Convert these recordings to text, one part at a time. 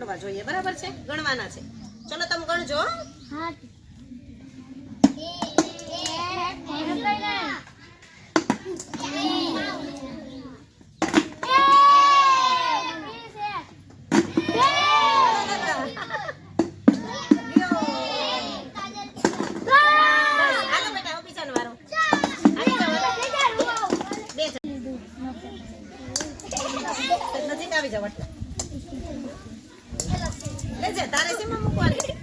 પડવા જોઈએ. બરાબર છે? ગણવાના છે. ચલો તમે ગણજો હો. હા હાલો બેટા હવે બીજાનો વારો આવી જાઓ, બે જણ. નજીક આવી જાવ એટલે લેજે તારે શેમાં મૂકવાની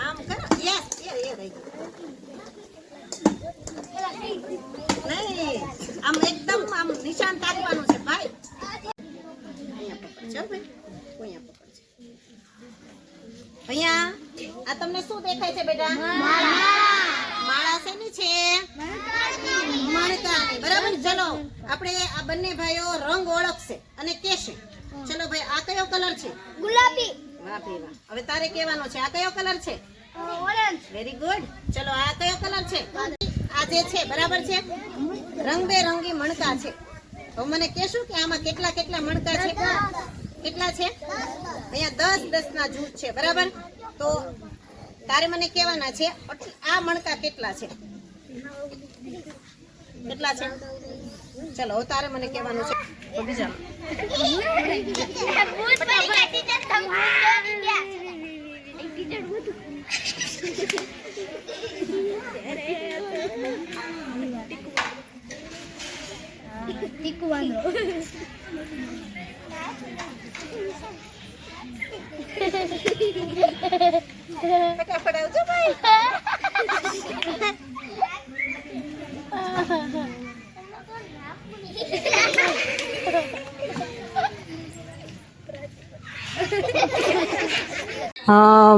આમ કરો યસ એ એ રહી ગયું નહીં આમ એકદમ આમ નિશાન તારવાનું છે ભાઈ અહીંયા પકડ છે હો ભાઈ અહીંયા પકડ છે અહીંયા? આ તમને શું દેખાય છે બેટા? માળા. શેની છે? મણકાની. બરાબર? ચલો આપણે આ બંને ભાઈઓ રંગ ઓળખશે અને કહેશે. ચલો ભાઈ આ કયો કલર છે? ગુલાબી. વાહ ભાઈ વાહ. હવે તારે કહેવાનો છે આ કયો કલર છે? ઓરેન્જ. વેરી ગુડ ચલો આ કયો કલર છે? આ જે છે બરાબર છે? રંગબેરંગી મણકા છે. તો મને કહેશું કે આમાં કેટલા કેટલા મણકા છે? કેટલા છે? અહીંયા દસ દસ ના જૂથ છે, બરાબર? તો તારે મને કહેવાના છે આ મણકા કેટલા છે? કેટલા છે? ચલો તારે મને કહેવાનું છે. તો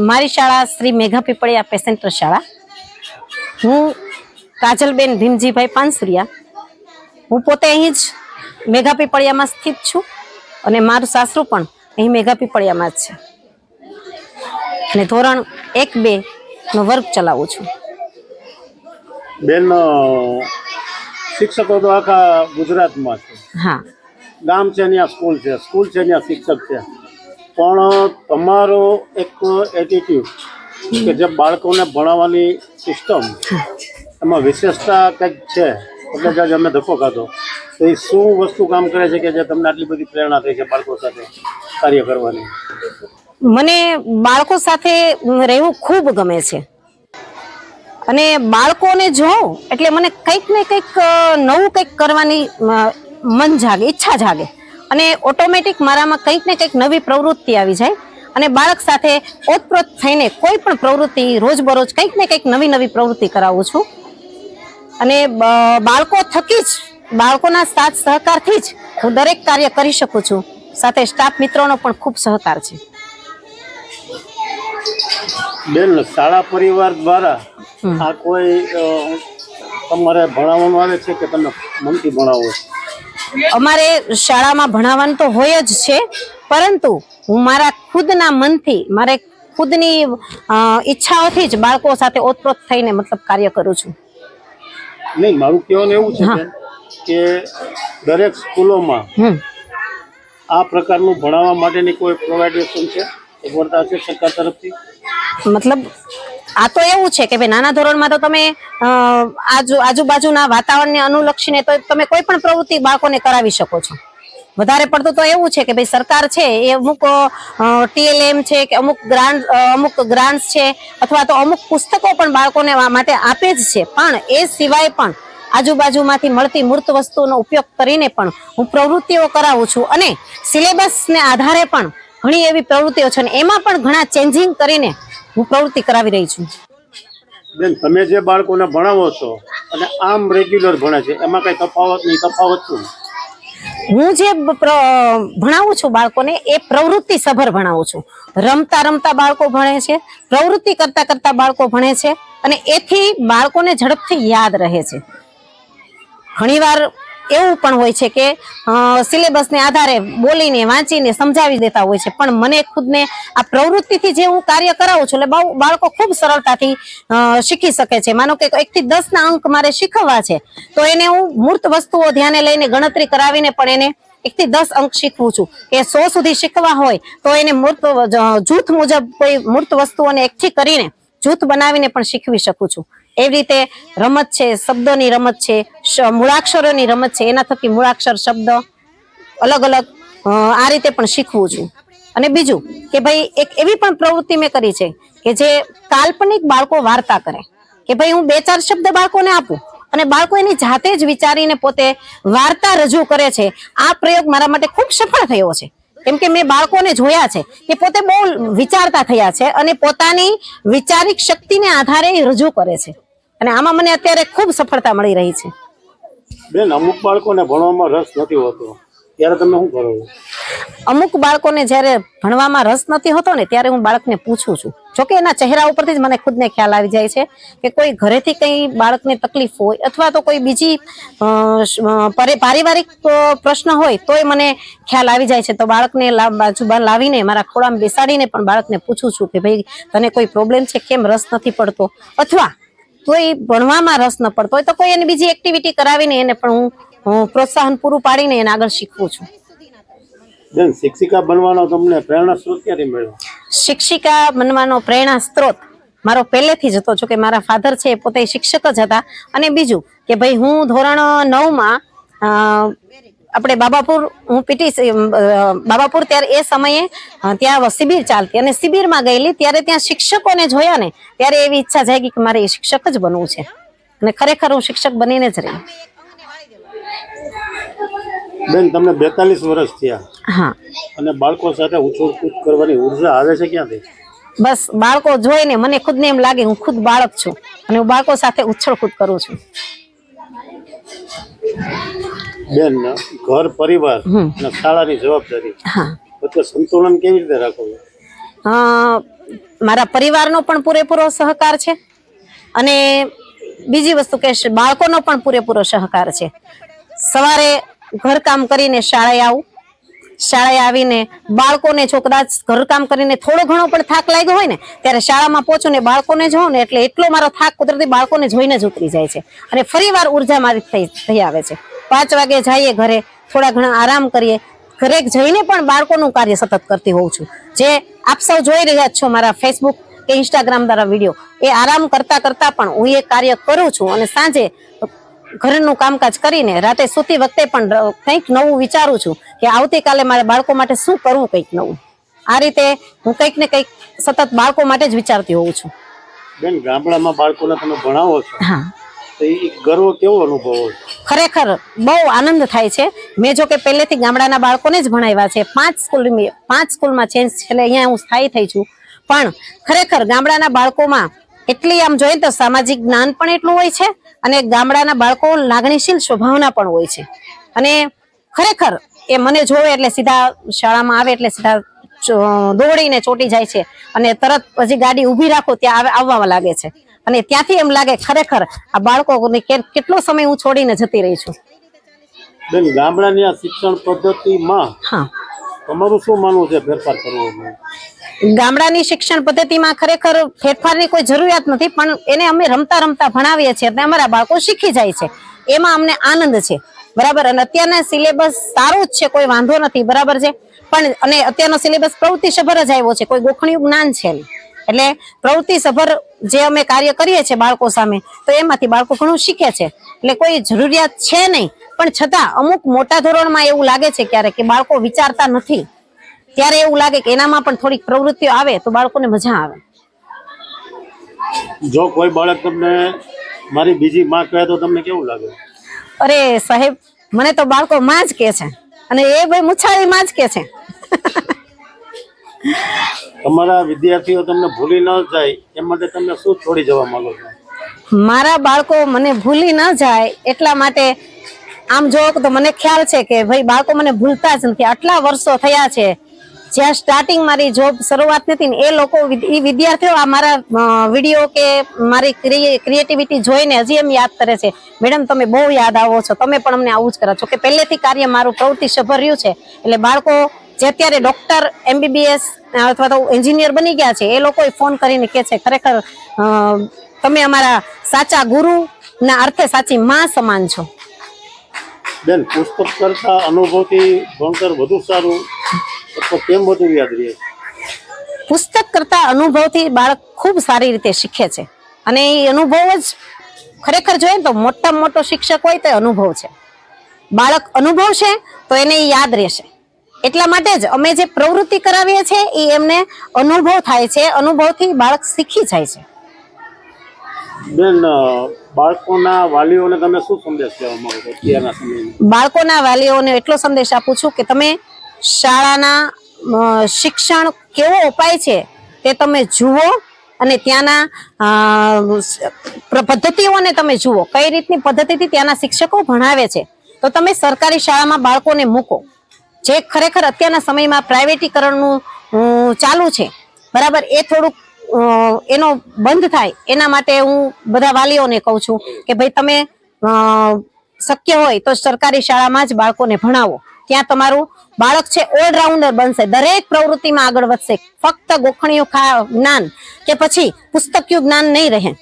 મારી શાળા શ્રી મેઘા પીપળિયા પેસેન્ટર શાળા હું કાજલબેન ભીમજીભાઈ પાનસુરિયા હું પોતે અહીં જ મેઘા પીપળિયામાં સ્થિત છું અને મારું સાસરું પણ અહીં મેઘા પીપળિયામાં જ છે. અને ધોરણ એક બે નો વર્ગ ચલાવું છું. બેન શિક્ષકો તો આખા ગુજરાતમાં છે. હા. ગામ છે ત્યાં સ્કૂલ છે. સ્કૂલ છે ત્યાં શિક્ષક છે. પણ તમારો એક એટીટ્યુડ કે જે બાળકોને ભણાવવાની સિસ્ટમ એમાં વિશેષતા કંઈક છે? એટલે જ અમે ધક્કો ખાધો. તો એ શું વસ્તુ કામ કરે છે કે જે તમને આટલી બધી પ્રેરણા થઈ છે બાળકો સાથે કાર્ય કરવાની? મને બાળકો સાથે રહેવું ખૂબ ગમે છે. અને બાળકોને જોઉં એટલે મને કંઈક ને કંઈક નવું કંઈક કરવાની મન જાગે, ઈચ્છા જાગે. અને ઓટોમેટિક મારામાં કંઈક ને કંઈક નવી પ્રવૃત્તિ આવી જાય. અને બાળક સાથે ઓતપ્રોત થઈને કોઈ પણ પ્રવૃત્તિ, રોજબરોજ કંઈક ને કંઈક નવી નવી પ્રવૃત્તિ કરાવું છું. અને બાળકો થકી જ બાળકોના સાથ સહકારથી જ હું દરેક કાર્ય કરી શકું છું. સાથે સ્ટાફ મિત્રોનો પણ ખૂબ સહકાર છે. બેન શાળા પરિવાર દ્વારા આ કોઈ તમારે ભણાવવાનું આવે છે કે તમે મનથી ભણાવો છો? અમારે શાળામાં ભણાવવાનું તો હોય જ છે પરંતુ હું મારા ખુદના મનથી મારે ખુદની ઈચ્છાઓથી જ બાળકો સાથે ઓતપ્રોત થઈને મતલબ કાર્ય કરું છું. નહીં મારું કહેવાનું એવું છે કે દરેક સ્કૂલોમાં આ પ્રકારનું ભણાવવા માટેની કોઈ પ્રોવાઇડેશન છે? સગવડતા છે સરકાર તરફથી? મતલબ આ તો એવું છે કે ભાઈ નાના ધોરણમાં તો તમે આજુ આજુબાજુના વાતાવરણને અનુલક્ષીને તો તમે કોઈ પણ પ્રવૃત્તિ બાળકોને કરાવી શકો છો. વધારે પડતું તો એવું છે કે ભાઈ સરકાર છે એ અમુક ટીએલએમ છે કે અમુક ગ્રાન્ટ અમુક ગ્રાન્ટ્સ છે અથવા તો અમુક પુસ્તકો પણ બાળકોને માટે આપે જ છે. પણ એ સિવાય પણ આજુબાજુમાંથી મળતી મૂર્ત વસ્તુઓનો ઉપયોગ કરીને પણ હું પ્રવૃત્તિઓ કરાવું છું અને સિલેબસને આધારે પણ ઘણી એવી પ્રવૃત્તિઓ છે અને એમાં પણ ઘણા ચેન્જિંગ કરીને હું પ્રવૃત્તિ કરાવી રહી છું. બેન તમે જે બાળકોને ભણાવો છો અને આમ રેગ્યુલર ભણે છે એમાં કઈ તફાવત નહીં તફાવત શું? હું જે ભણાવું છું બાળકોને એ પ્રવૃત્તિ સભર ભણાવું છું. રમતા રમતા બાળકો ભણે છે પ્રવૃત્તિ કરતા કરતા બાળકો ભણે છે અને એથી બાળકોને ઝડપથી યાદ રહે છે. ઘણીવાર એવું પણ હોય છે કે સિલેબસને આધારે બોલીને, વાંચીને, સમજાવી દેતા હોય છે. પણ મને ખુદને આ પ્રવૃત્તિથી જે હું કાર્ય કરાવું છું, એટલે બહુ બાળકો ખૂબ સરળતાથી શીખી શકે છે. માનો કે એકથી દસના અંક મારે શીખવવા છે, તો એને હું મૂર્ત વસ્તુઓ ધ્યાને લઈને ગણતરી કરાવીને પણ એને એકથી દસ અંક શીખવું છું. કે સો સુધી શીખવા હોય, તો એને મૂર્ત જૂથ મુજબ કોઈ મૂર્ત વસ્તુઓને એકઠી કરીને જૂથ બનાવીને પણ શીખવી શકું છું. એવી રીતે રમત છે, શબ્દોની રમત છે મૂળાક્ષરોની રમત છે, એના થકી મૂળાક્ષર, શબ્દ અલગ અલગ આ રીતે પણ શીખવું છું. અને બીજું કે ભાઈ એક એવી પણ પ્રવૃત્તિ મેં કરી છે કે જે કાલ્પનિક બાળકો વાર્તા કરે. કે ભાઈ હું બે ચાર શબ્દ બાળકોને આપું અને બાળકો એની જાતે જ વિચારીને પોતે વાર્તા રજૂ કરે છે. આ પ્રયોગ મારા માટે ખૂબ સફળ થયો છે. કેમ કે મેં બાળકોને જોયા છે કે પોતે બહુ વિચારતા થયા છે અને પોતાની વિચારિક શક્તિને આધારે રજૂ કરે છે. અને આમાં મને અત્યારે ખૂબ સફળતા મળી રહી છે. બેન, અમુક બાળકોને ભણવામાં રસ નથી હોતો. ત્યારે તમે શું કરો? અમુક બાળકોને જ્યારે ભણવામાં રસ નથી હોતો ને, ત્યારે હું બાળકને પૂછું છું. જોકે એના ચહેરા ઉપરથી જ મને ખુદને ખ્યાલ આવી જાય છે કે કોઈ ઘરેથી કંઈ બાળકને તકલીફ હોય અથવા તો કોઈ બીજી પારિવારિક પ્રશ્ન હોય તોય મને ખ્યાલ આવી જાય છે. તો બાળકને બાજુ લાવીને મારા ખોળામાં બેસાડીને પણ બાળકને પૂછું છું કે ભાઈ, તને કોઈ પ્રોબ્લેમ છે? કેમ રસ નથી પડતો? અથવા તો એ ભણવામાં રસ ન પડતો હોય તો કોઈ એની બીજી એક્ટિવિટી કરાવીને એને પણ હું પ્રોત્સાહન પૂરું પાડીને એને આગળ શીખવું છું. બેન શિક્ષિકા બનવાનો તમને પ્રેરણા સ્ત્રોત ક્યાંથી મળ્યો? શિક્ષિકા બનવાનો પ્રેરણા સ્ત્રોત મારો પહેલેથી જ હતો, જો કે મારા ફાધર છે પોતે શિક્ષક જ હતા. અને બીજું કે ભાઈ, હું ધોરણ નવમાં આપણે બાબાપુર, હું પીટી બાબાપુર ત્યારે એ સમયે ત્યાં શિબિર ચાલતી અને શિબિરમાં ગયેલી. ત્યારે ત્યાં શિક્ષકોને જોયા ને, ત્યારે એવી ઈચ્છા જાગી કે મારે એ શિક્ષક જ બનવું છે. અને ખરેખર હું શિક્ષક બનીને જ રહી. બેન તમને બેતાલીસ વર્ષ થયા. હા. અને બાળકો સાથે ઉછળ કૂદ કરવાની ઊર્જા આવે છે ક્યાંથી? બસ બાળકો જોઈને મને ખુદને એમ લાગે હું ખુદ બાળક છું અને હું બાળકો સાથે ઉછળકૂદ કરું છું. બેન ઘર પરિવાર. અને શાળાની જવાબદારી. હા. વચ્ચે સંતુલન કેવી રીતે રાખવું? મારા પરિવારનો પણ પૂરેપૂરો સહકાર છે અને બીજી વસ્તુ કે બાળકોનો પણ પૂરેપૂરો સહકાર છે. સવારે ઘરકામ કરીને શાળાએ આવું. શાળાએ આવીને બાળકોને છોકરા ઘરકામ કરીને થોડો ઘણો પણ થાક લાગ્યો હોય ને, ત્યારે શાળામાં પહોંચું ને બાળકોને જોઉં ને એટલે એટલો મારો થાક કુદરતી બાળકોને જોઈને જ ઉતરી જાય છે. અને ફરીવાર ઊર્જા મારી થઈ થઈ આવે છે. પાંચ વાગે જઈએ ઘરે, થોડા ઘણા આરામ કરીએ. ઘરે જઈને પણ બાળકોનું કાર્ય સતત કરતી હોઉં છું. જે આપ સૌ જોઈ રહ્યા છો મારા ફેસબુક કે ઇન્સ્ટાગ્રામ દ્વારા વીડિયો. એ આરામ કરતા કરતા પણ હું એ કાર્ય કરું છું અને સાંજે ઘરનું કામકાજ કરીને રાતે સૂતી વખતે પણ કંઈક નવું વિચારું છું કે આવતીકાલે મારે બાળકો માટે શું કરવું કંઈક નવું. આ રીતે હું કંઈક ને કંઈક સતત બાળકો માટે જ વિચારતી હોઉં છું. બેન ગામડામાં બાળકોને તમે ભણાવો છો. હા. તો એ ગર્વ કેવો અનુભવો ખરેખર બહુ આનંદ થાય છે. મેં જો કે પહેલેથી ગામડાના બાળકોને જ ભણાવ્યા છે. પાંચ સ્કૂલ પાંચ સ્કૂલમાં ચેન્જ એટલે અહીંયા હું સ્થાયી થઈ છું. પણ ખરેખર ગામડાના બાળકોમાં એટલી આમ જોઈએ ને તો સામાજિક જ્ઞાન પણ એટલું હોય છે અને ગામડાના બાળકો લાગણીશીલ સ્વભાવના પણ હોય છે. અને ખરેખર એ મને જોવે એટલે સીધા શાળામાં આવે એટલે સીધા દોડીને ચોટી જાય છે અને તરત પછી ગાડી ઊભી રાખો ત્યાં આવે આવવા લાગે છે. અને ત્યાંથી એમ લાગે ખરેખર આ બાળકોને કેટલો સમય હું છોડીને જતી રહી છું. બેન ગામડાની આ શિક્ષણ પદ્ધતિમાં હા. તમારું શું માનવું છે ફેરફાર કરવો? ગામડાની શિક્ષણ પદ્ધતિમાં ખરેખર ફેરફારની કોઈ જરૂરિયાત નથી, પણ એને અમે રમતા રમતા ભણાવીએ છીએ એટલે અમારા બાળકો શીખી જાય છે. એમાં અમને આનંદ છે. બરાબર? અને અત્યારના સિલેબસ સારું જ છે, કોઈ વાંધો નથી, બરાબર છે? પણ, અને અત્યારનો સિલેબસ પ્રવૃત્તિ સભર જ આવ્યો છે, કોઈ ગોખણિયું જ્ઞાન છે એટલે પ્રવૃત્તિ સભર જે અમે કાર્ય કરીએ છીએ બાળકો સામે, તો એમાંથી બાળકો ઘણું શીખે છે. એટલે કોઈ જરૂરિયાત છે નહીં. પણ છતાં અમુક મોટા ધોરણમાં એવું લાગે છે ક્યારેક કે બાળકો વિચારતા નથી. ત્યારે એવું લાગે કે એનામાં પણ થોડીક પ્રવૃત્તિઓ આવે તો બાળકોને મજા આવે. જો કોઈ બાળક તમને મારી બીજી માં કહે તો તમને કેવું લાગે? અરે સાહેબ મને તો બાળકો માં જ કે છે અને એ ભાઈ મુછાળી માં જ કે છે. તમારા વિદ્યાર્થીઓ તમને ભૂલી ન જાય એ માટે તમે શું છોડી જવા માંગો છો? મારા બાળકો મને ભૂલી ન જાય એટલા માટે આમ જો તો મને ખ્યાલ છે કે ભાઈ બાળકો મને ભૂલતા જ નથી. આટલા વર્ષો થયા છે જ્યાં સ્ટાર્ટિંગ મારી જોબ શરૂઆત નથી ને એ લોકો એ વિદ્યાર્થીઓ આ મારા વીડિયો કે મારી ક્રિએટિવિટી જોઈને હજી એમ યાદ કરે છે, મેડમ, તમે બહુ યાદ આવો છો, તમે પણ અમને આવું જ કરો છો. કે પહેલેથી કાર્ય મારું પ્રવૃત્તિ સભર્યું છે, એટલે બાળકો જે અત્યારે ડોક્ટર એમબીબીએસ અથવા તો એન્જિનિયર બની ગયા છે, એ લોકો ફોન કરીને કે છે, ખરેખર તમે અમારા સાચા ગુરુ ના અર્થે સાચી માં સમાન છો. બેન, પુસ્તક કરતા અનુભવથી ભણતર વધુ સારું અથવા કેમ વધુ યાદ રહે? પુસ્તક કરતા અનુભવથી બાળક ખૂબ સારી રીતે શીખે છે. અને એ અનુભવ જ ખરેખર જોઈએ તો મોટામાં મોટો શિક્ષક હોય તો અનુભવ છે. બાળક અનુભવ છે તો એને યાદ રહેશે. એટલા માટે જ અમે જે પ્રવૃત્તિ કરાવીએ છીએ એ એમને અનુભવ થાય છે. અનુભવથી બાળક શીખી જાય છે. બાળકોના વાલીઓને એટલો સંદેશ આપું છું કે તમે શાળાના શિક્ષણ કેવો અપાય છે તે તમે જુઓ અને ત્યાંના પદ્ધતિઓને તમે જુઓ. કઈ રીતની પદ્ધતિથી ત્યાંના શિક્ષકો ભણાવે છે? તો તમે સરકારી શાળામાં બાળકોને મૂકો. જે ખરેખર અત્યારના સમયમાં પ્રાઇવેટીકરણનું ચાલુ છે. બરાબર? એ થોડુંક એનો બંધ થાય એના માટે હું બધા વાલીઓને કહું છું કે ભાઈ તમે શક્ય હોય તો સરકારી શાળામાં જ બાળકોને ભણાવો. ત્યાં તમારું બાળક છે ઓલરાઉન્ડર બનશે. દરેક પ્રવૃત્તિમાં આગળ વધશે. ફક્ત ગોખણીયું જ્ઞાન કે પછી પુસ્તકિયું જ્ઞાન નહીં રહે.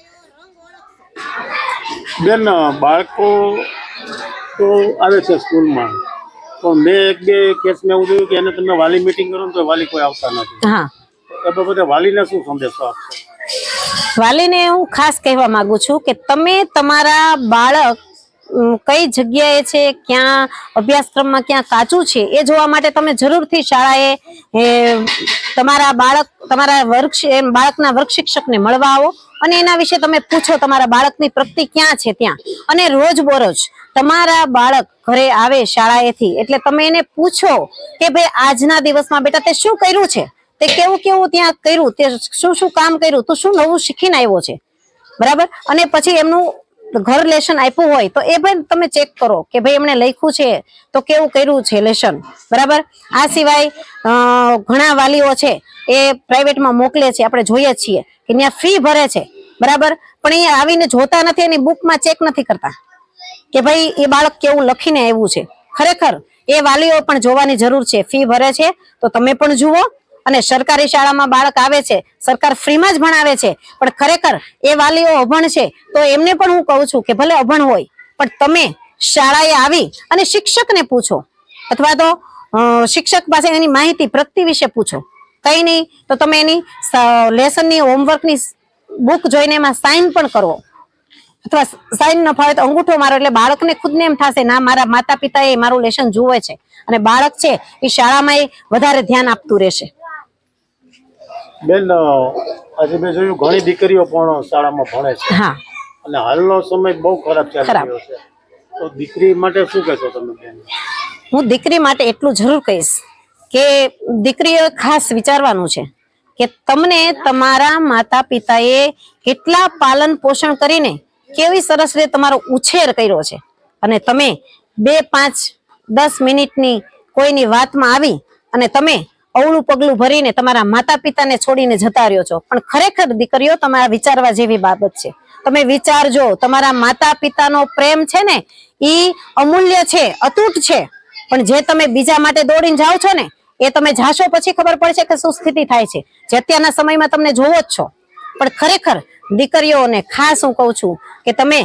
બેન બાળકો તો આવે છે સ્કૂલમાં. તો મેં એક બે કેસમાં એવું જોયું કે એને તમે વાલી મીટિંગ કરો તો વાલી કોઈ આવતા નથી. હા. એ બાબતે વાલીને શું સંદેશો આપશો? વાલીને હું ખાસ કહેવા માંગુ છું કે તમે તમારા બાળક કઈ જગ્યાએ છે, ક્યાં અભ્યાસક્રમમાં ક્યાં કાચું છે, એ જોવા માટે તમે જરૂરથી શાળાએ તમારા બાળક, તમારા વર્ગ બાળકના વર્ગ શિક્ષકને મળવા આવો અને એના વિશે તમે પૂછો તમારા બાળકની પ્રગતિ ક્યાં છે ત્યાં. અને રોજબરોજ તમારા બાળક ઘરે આવે શાળાએથી, એટલે તમે એને પૂછો કે ભાઈ આજના દિવસમાં બેટા તે શું કર્યું છે? તે કેવું કેવું ત્યાં કર્યું, તે શું શું કામ કર્યું, તું શું નવું શીખીને આવ્યો છે? બરાબર? અને પછી એમનું ઘર લેશન આપ્યું હોય તો એ ભાઈ તમે ચેક કરો કે ભાઈ એમણે લખ્યું છે, તો કેવું કર્યું છે લેશન? બરાબર? આ સિવાય ઘણા વાલીઓ છે, એ પ્રાઇવેટમાં મોકલે છે, આપણે જોઈએ છીએ કે ત્યાં ફી ભરે છે. બરાબર? પણ એ આવીને જોતા નથી એની બુકમાં ચેક નથી કરતા કે ભાઈ એ બાળક કેવું લખીને આવ્યું છે. ખરેખર, એ વાલીઓ પણ જોવાની જરૂર છે, ફી ભરે છે, તો તમે પણ જુઓ. અને સરકારી શાળામાં બાળક આવે છે, સરકાર ફ્રીમાં જ ભણાવે છે. પણ ખરેખર એ વાલીઓ અભણ છે, તો એમને પણ હું કહું છું કે ભલે અભણ હોય, પણ તમે શાળાએ આવી અને શિક્ષકને પૂછો. અથવા તો શિક્ષક પાસે એની માહિતી, પ્રગતિ વિશે પૂછો. કઈ નહીં, તો તમે એની લેસનની, હોમવર્કની બુક જોઈને એમાં સાઇન પણ કરો. અથવા સાઈન ન ફાવે તો અંગૂઠો મારો, એટલે બાળકને ખુદને એમ થશે, ના, મારા માતા પિતા એ મારું લેશન જુએ છે. અને બાળક છે, એ શાળામાં એ વધારે ધ્યાન આપતું રહેશે. બેન આજે મેં જોયું ઘણી દીકરીઓ પણ શાળામાં ભણે છે. હા. અને હાલનો સમય બહુ ખરાબ ચાલી રહ્યો છે. તો દીકરી માટે શું કહેશો તમે બેન? હું દીકરી માટે એટલું જરૂર કહીશ કે દીકરીઓ ખાસ વિચારવાનું છે કે તમને તમારા માતા પિતાએ કેટલા પાલન પોષણ કરીને કેવી સરસ રીતે તમારો ઉછેર કર્યો છે. અને તમે બે પાંચ દસ મિનિટની કોઈની વાતમાં આવી અને તમે અવળું પગલું ભરીને તમારા માતા પિતાને છોડીને જતા રહ્યો છો. પણ ખરેખર દીકરીઓ, તમારા વિચારવા જેવી બાબત છે. તમે વિચારજો, તમારા માતા પિતાનો પ્રેમ છે ને, ઈ અમૂલ્ય છે, અતૂટ છે. પણ જે તમે બીજા માટે દોડીને જાઓ છો ને, એ તમે જાશો પછી ખબર પડશે કે શું સ્થિતિ થાય છે. જે અત્યારના સમયમાં તમને જોવો જ છો. પણ ખરેખર દીકરીઓને ખાસ હું કહું છું કે તમે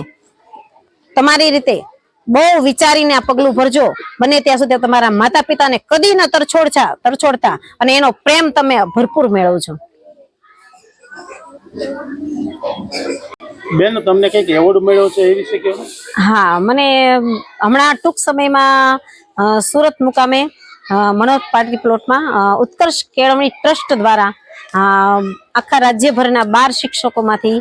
તમારી રીતે બહુ વિચારીને આ પગલું ભરજો. બને ત્યાં સુધી તમારા માતા પિતાને કદી ન તરછોડતા તરછોડતા અને એનો પ્રેમ તમે ભરપૂર મેળવજો. બેન તમને કંઈક એવોર્ડ મળ્યો છે એ વિશે કહો? હા મને હમણાં ટૂંક સમયમાં સુરત મુકામે મનોજ પાટકી પ્લોટમાં ઉત્કર્ષ કેળવણી ટ્રસ્ટ દ્વારા આખા રાજ્યભરના બાર શિક્ષકોમાંથી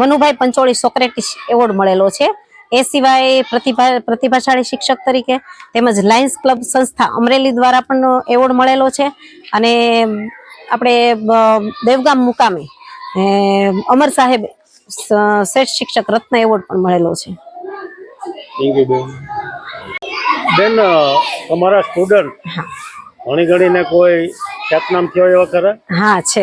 મનુભાઈ પંચોળી સોક્રેટિસ એવોર્ડ મળેલો છે. એ સિવાય પ્રતિભા પ્રતિભાશાળી શિક્ષક તરીકે તેમજ લાયન્સ ક્લબ સંસ્થા અમરેલી દ્વારા પણ એવોર્ડ મળેલો છે. અને આપણે દેવગામ મુકામે અમર સાહેબ શ્રેષ્ઠ શિક્ષક રત્ન એવોર્ડ પણ મળેલો છે. બેન. અમારા સ્ટુડન્ટ ઘણી ઘડીને કોઈ ખ્યાતનામ થયો એવા ખરા? હા છે.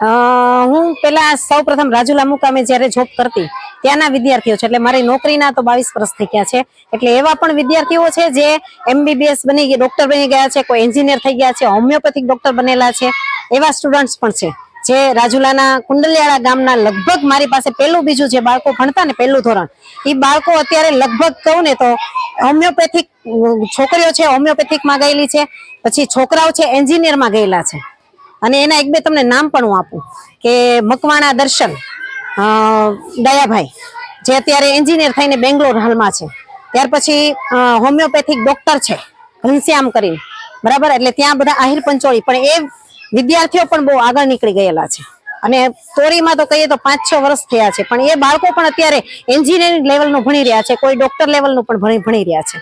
હું પેલા સૌ પ્રથમ રાજુલા મુકામે જ્યારે જોબ કરતી, ત્યાંના વિદ્યાર્થીઓ છે. એટલે મારી નોકરીના તો બાવીસ વર્ષ થઈ ગયા છે. એટલે એવા પણ વિદ્યાર્થીઓ છે જે એમબીબીએસ બની ગયા ડોક્ટર બની ગયા છે, કોઈ એન્જિનિયર થઈ ગયા છે હોમિયોપેથિક ડોક્ટર બનેલા છે. એવા સ્ટુડન્ટ્સ પણ છે જે રાજુલાના કુંડલિયાળા ગામના લગભગ મારી પાસે પહેલું બીજું જે બાળકો ભણતા ને પહેલું ધોરણ. એ બાળકો અત્યારે લગભગ કહું ને તો હોમિયોપેથિક છોકરીઓ છે હોમિયોપેથિકમાં ગયેલી છે, પછી છોકરાઓ છે એન્જિનિયરમાં ગયેલા છે. અને એના એક બે તમને નામ પણ હું આપું, કે મકવાણા દર્શન દયાભાઈ, જે અત્યારે એન્જિનિયર થઈને બેંગ્લોર હાલમાં છે. ત્યાર પછી હોમિયોપેથિક ડોક્ટર છે, ઘનશ્યામ કરીને. બરાબર? એટલે ત્યાં બધા આહિર પંચોળી, પણ એ વિદ્યાર્થીઓ પણ બહુ આગળ નીકળી ગયેલા છે. અને તોરીમાં તો કહીએ તો પાંચ છ વર્ષ થયા છે, પણ એ બાળકો પણ અત્યારે એન્જિનિયરિંગ લેવલનું ભણી રહ્યા છે, કોઈ ડોક્ટર લેવલનું પણ ભણી ભણી રહ્યા છે.